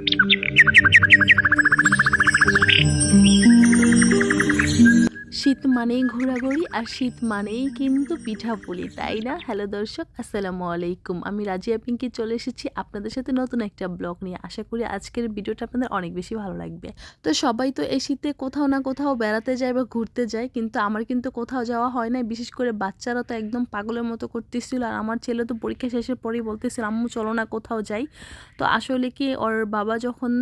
Thank you. শীত মানেই ঘোরাঘুরি আর শীত মানেই কিন্তু পিঠাপুলি, তাই না? হ্যালো দর্শক, আসসালামু আলাইকুম। আমি রাজিয়া পিঙ্কি চলে এসেছি আপনাদের সাথে নতুন একটা ব্লগ নিয়ে। আশা করি আজকের ভিডিওটা আপনাদের অনেক বেশি ভালো লাগবে। তো সবাই তো এই শীতে কোথাও না কোথাও বেড়াতে যায় বা ঘুরতে যায়, কিন্তু আমার কিন্তু কোথাও যাওয়া হয় না বিশেষ করে বাচ্চারা তো একদম পাগলের মতো করতেছিল আর আমার ছেলে তো পরীক্ষা শেষের পরেই বলতেছিল, আম্মু, চলো না কোথাও যাই। তো আসলে কি ওর বাবা যখন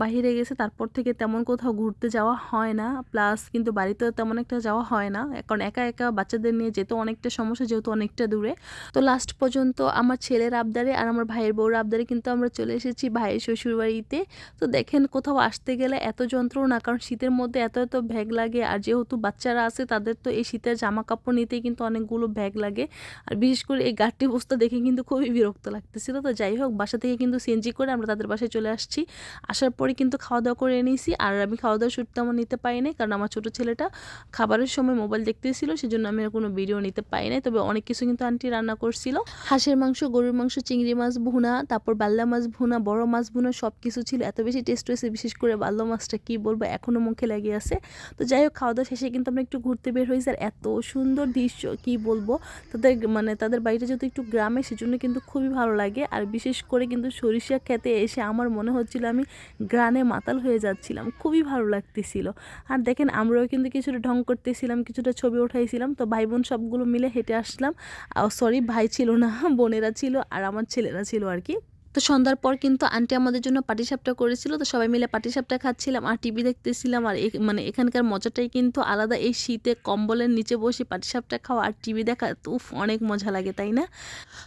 বাইরে গেছে, তারপর থেকে তেমন কোথাও ঘুরতে যাওয়া হয় না। প্লাস কিন্তু বাড়িতেও তেমন একটা যাওয়া হয় না। কারণ একা একা বাচ্চাদের নিয়ে যেতে অনেকটা সমস্যা, যেহেতু অনেকটা দূরে। তো লাস্ট পর্যন্ত আমার ছেলের আবদারে আর আমার ভাইয়ের বউর আবদারে কিন্তু আমরা চলে এসেছি ভাইয়ের শ্বশুর বাড়িতে তো দেখেন কোথাও আসতে গেলে এত যন্ত্রণা, কারণ শীতের মধ্যে এত এত ভ্যাগ লাগে। আর যেহেতু বাচ্চারা আছে, তাদের তো এই শীতের জামা কাপড় নিতেই কিন্তু অনেকগুলো ভ্যাগ লাগে। আর বিশেষ করে এই গাঠটি বস্তা দেখে কিন্তু খুবই বিরক্ত লাগতেছিল। তো যাই হোক, বাসা থেকে কিন্তু সিএনজি করে আমরা তাদের বাসায় চলে আসছি। আসার পরে কিন্তু খাওয়া দাওয়া করে এনেছি। আর আমি খাওয়া দাওয়া শুট তেমন নিতে পারিনি, কারণ আমার ছোটো ছেলেটা খাবারের সময় মোবাইল দেখতেছিল, সেজন্য আমি আর কোনো ভিডিও নিতে পাই নাই। তবে অনেক কিছু কিন্তু আন্টি রান্না করছিল। হাঁসের মাংস, গরুর মাংস, চিংড়ি মাছ, ভুনা, তারপর বাল্লা মাছ, ভুনা, বড় মাছ, ভুনা সব কিছু ছিল। এত বেশি টেস্ট হয়েছে, বিশেষ করে বাল্লা মাছটা কি বলব এখনও মুখে লেগে আছে। তো যাই হোক, খাওয়া দাওয়া শেষে কিন্তু আমরা একটু ঘুরতে বের হয়েছি। আর এত সুন্দর দৃশ্য, কি বলব? তাদের মানে তাদের বাড়িটা যেহেতু একটু গ্রামে, সেজন্য কিন্তু খুবই ভালো লাগে। আর বিশেষ করে কিন্তু সরিষা খেতে এসে আমার মনে হচ্ছিল আমি গ্রানে মাতাল হয়ে যাচ্ছিলাম। খুবই ভালো লাগতেছিল। আর দেখেন, আমরাও কিন্তু কিছুটা ঢং করতেছিলাম, কিছুটা ছবি উঠাইছিলাম, তো ভাই বোন সবগুলো মিলে হেঁটে আসলাম। সরি ভাই ছিল না, বোনেরা ছিল আর আমার ছেলেরা ছিল আর কি। তো সন্ধ্যার পর কিন্তু আন্টি আমাদের জন্য পাটিসাপটা করেছিল, তো সবাই মিলে পাটিসাপটা খাচ্ছিলাম আর টিভি দেখতেছিলাম আর মানে এখানকার মজাটাই কিন্তু আলাদা। এই শীতে কম্বলের নিচে বসে পাটিসাপটা খাওয়া আর টিভি দেখা, উফ, অনেক মজা লাগে, তাই না?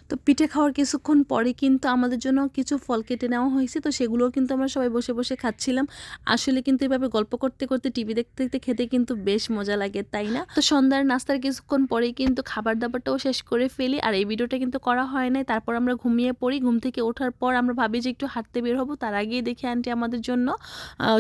তো পিঠে খাওয়ার কিছুক্ষণ পরে কিন্তু আমাদের জন্য কিছু ফল কেটে নেওয়া হয়েছে, তো সেগুলোও কিন্তু আমরা সবাই বসে বসে খাচ্ছিলাম। আসলে কিন্তু এভাবে গল্প করতে করতে টিভি দেখতে দেখতে খেতে কিন্তু বেশ মজা লাগে, তাই না? তো সন্ধ্যার নাস্তার কিছুক্ষণ পরেই কিন্তু খাবার দাবারটাও শেষ করে ফেলি আর এই ভিডিওটা কিন্তু করা হয় নাই। তারপর আমরা ঘুমিয়ে পড়ি, ঘুম থেকে ওঠার পর আমরা ভাবি যে একটু হাঁটতে বের হব, তার আগেই দেখি আন্টি আমাদের জন্য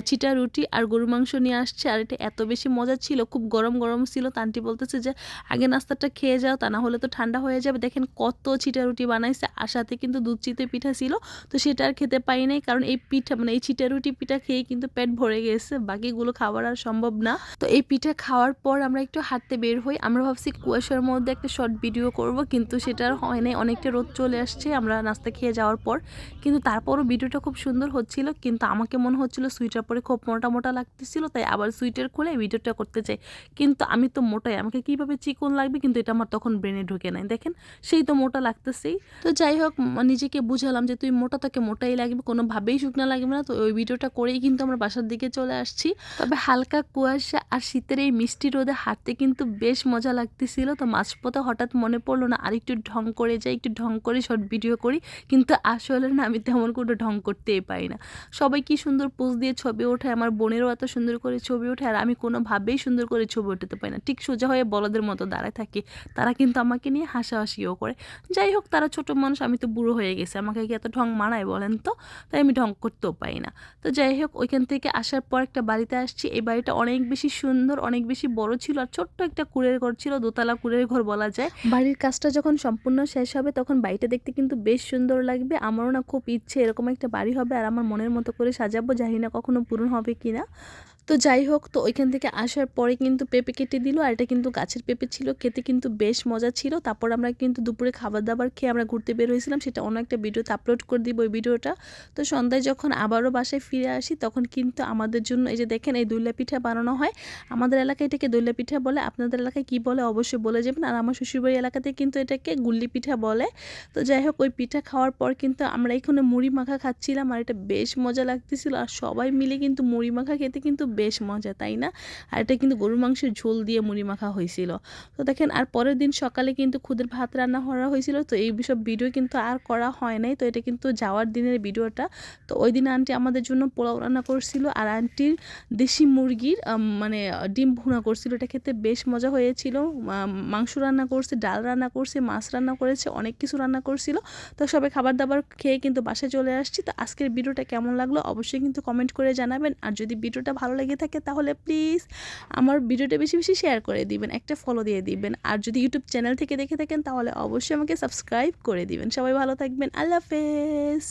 চিটা রুটি আর গরু মাংস নিয়ে আসছে। আর এটা এত বেশি মজা ছিল, খুব গরম গরম ছিল। তো আন্টি বলতেছে যে, আগে নাস্তাটা খেয়ে যাও, তা না হলে তো ঠান্ডা হয়ে যাবে। দেখেন কত চিটা রুটি বানাইছে, আর সাথে কিন্তু দুধ চিতে পিঠা ছিল। তো সেটা আর খেতে পাই নাই, কারণ এই পিঠা মানে এই চিটা রুটি পিঠা খেয়ে কিন্তু পেট ভরে গেছে। বাকিগুলো খাওয়ার আর সম্ভব না। তো এই পিঠা খাওয়ার পর আমরা একটু হাঁটতে বের হই। আমরা ভাবছি কুয়াশার মধ্যে একটা শর্ট ভিডিও করব, কিন্তু সেটা আর হয় নাই। অনেকটা রোদ চলে আসছে, আমরা নাস্তা খেয়ে যাওয়ার পর। কিন্তু তারপরও ভিডিওটা খুব সুন্দর হচ্ছিল, কিন্তু আমাকে মনে হচ্ছিল সুইটার পরে খুব মোটা মোটা লাগতেছিল, তাই আবার সুইটার খুলে ভিডিওটা করতে চাই। কিন্তু আমি তো মোটাই, আমাকে কীভাবে চিকন লাগবে কিন্তু এটা আমার তখন ব্রেনে ঢুকে নাই। দেখেন, সেই তো মোটা লাগতেছেই। তো যাই হোক নিজেকে বুঝালাম যে তুই মোটা, তাকে মোটাই লাগবে, কোনোভাবেই শুকনো লাগবে না। তো ওই ভিডিওটা করেই কিন্তু আমরা বাসার দিকে চলে আসছি। তবে হালকা কুয়াশা আর শীতের এই মিষ্টি রোদে হাঁটতে কিন্তু বেশ মজা লাগতেছিল। তো মাঝপথে হঠাৎ মনে পড়ল না, আর একটু ঢং করে যাই, একটু ঢং করে শর্ট ভিডিও করি। কিন্তু আসলে না, আমি তেমন কোনো ঢং করতেই পারি না। সবাই কি সুন্দর পোজ দিয়ে ছবি ওঠায়, আমার বোনেরও এত সুন্দর করে ছবি ওঠে আর আমি কোনোভাবেই সুন্দর করে ছবি উঠাতে পারি না। ঠিক সোজা হয়ে বলদের মতো দাঁড়ায় থাকি। তারা কিন্তু আমাকে নিয়ে হাসাহাসিও করে। যাই হোক, তারা ছোট মানুষ, আমি তো বুড়ো হয়ে গেছে। আমাকে কি এত ঢং মানায় বলেন তো? তাই আমি ঢং করতেও পারি না। তো যাই হোক, ওইখান থেকে আসার পর একটা বাড়িতে আসছি। এই বাড়িটা অনেক বেশি সুন্দর, অনেক বেশি বড় ছিল আর ছোট্ট একটা কুড়ের ঘর ছিল, দোতলা কুড়ের ঘর বলা যায়। বাড়ির কাজটা যখন সম্পূর্ণ শেষ হবে, তখন বাড়িটা দেখতে কিন্তু বেশ সুন্দর লাগবে। আমারও না খুব ইচ্ছে এরকম একটা বাড়ি হবে আর আমার মনের মতো করে সাজাবো। জানি না কখনো পূরণ হবে কি না তো যাই হোক, তো ওইখান থেকে আসার পরে কিন্তু পেঁপে কেটে দিল, আর এটা কিন্তু গাছের পেঁপে ছিল, খেতে কিন্তু বেশ মজা ছিল। তারপর আমরা কিন্তু দুপুরে খাবার দাবার খেয়ে আমরা ঘুরতে বের হয়েছিলাম, সেটা অন্য একটা ভিডিওতে আপলোড করে দিব ওই ভিডিওটা। তো সন্ধ্যায় যখন আবারও বাসায় ফিরে আসি, তখন কিন্তু আমাদের জন্য এই যে দেখেন এই দৈলা পিঠা বানানো হয়। আমাদের এলাকায় এটাকে দৈলা পিঠা বলে, আপনাদের এলাকায় কি বলে অবশ্যই বলে যাবেন। আর আমার শ্বশুরবাড়ি এলাকাতে কিন্তু এটাকে গুল্লি পিঠা বলে। তো যাই হোক, ওই পিঠা খাওয়ার পর কিন্তু আমরা এখানে মুড়ি মাখা খাচ্ছিলাম, আর এটা বেশ মজা লাগতেছিল। আর সবাই মিলে কিন্তু মুড়ি মাখা খেতে কিন্তু বেশ মজা, তাই না? আর এটা কিন্তু গরুর মাংসের ঝোল দিয়ে মুড়ি মাখা হয়েছিল। তো দেখেন, আর পরের দিন সকালে কিন্তু খুদের ভাত রান্না করা হয়েছিল। তো এই সব ভিডিও কিন্তু আর করা হয় নাই। তো এটা কিন্তু যাওয়ার দিনের ভিডিওটা। তো ওই দিন আন্টি আমাদের জন্য পোলাও রান্না করছিল। আর আন্টির দেশি মুরগির মানে ডিম ভুনা করছিল। এটা খেতে বেশ মজা হয়েছিল। মাংস রান্না করছে, ডাল রান্না করছে, মাছ রান্না করেছে, অনেক কিছু রান্না করছিল। তো সবাই খাবার দাবার খেয়ে কিন্তু বাসায় চলে আসছি। তো আজকের ভিডিওটা কেমন লাগল অবশ্যই কিন্তু কমেন্ট করে জানাবেন। আর যদি ভিডিওটা ভালো লেগে থাকে তাহলে প্লিজ আমার ভিডিওটা বেশি বেশি শেয়ার করে দিবেন, একটা ফলো দিয়ে দিবেন। আর যদি ইউটিউব চ্যানেল থেকে দেখে থাকেন তাহলে অবশ্যই আমাকে সাবস্ক্রাইব করে দিবেন। সবাই ভালো থাকবেন। আল্লাহ হাফেজ।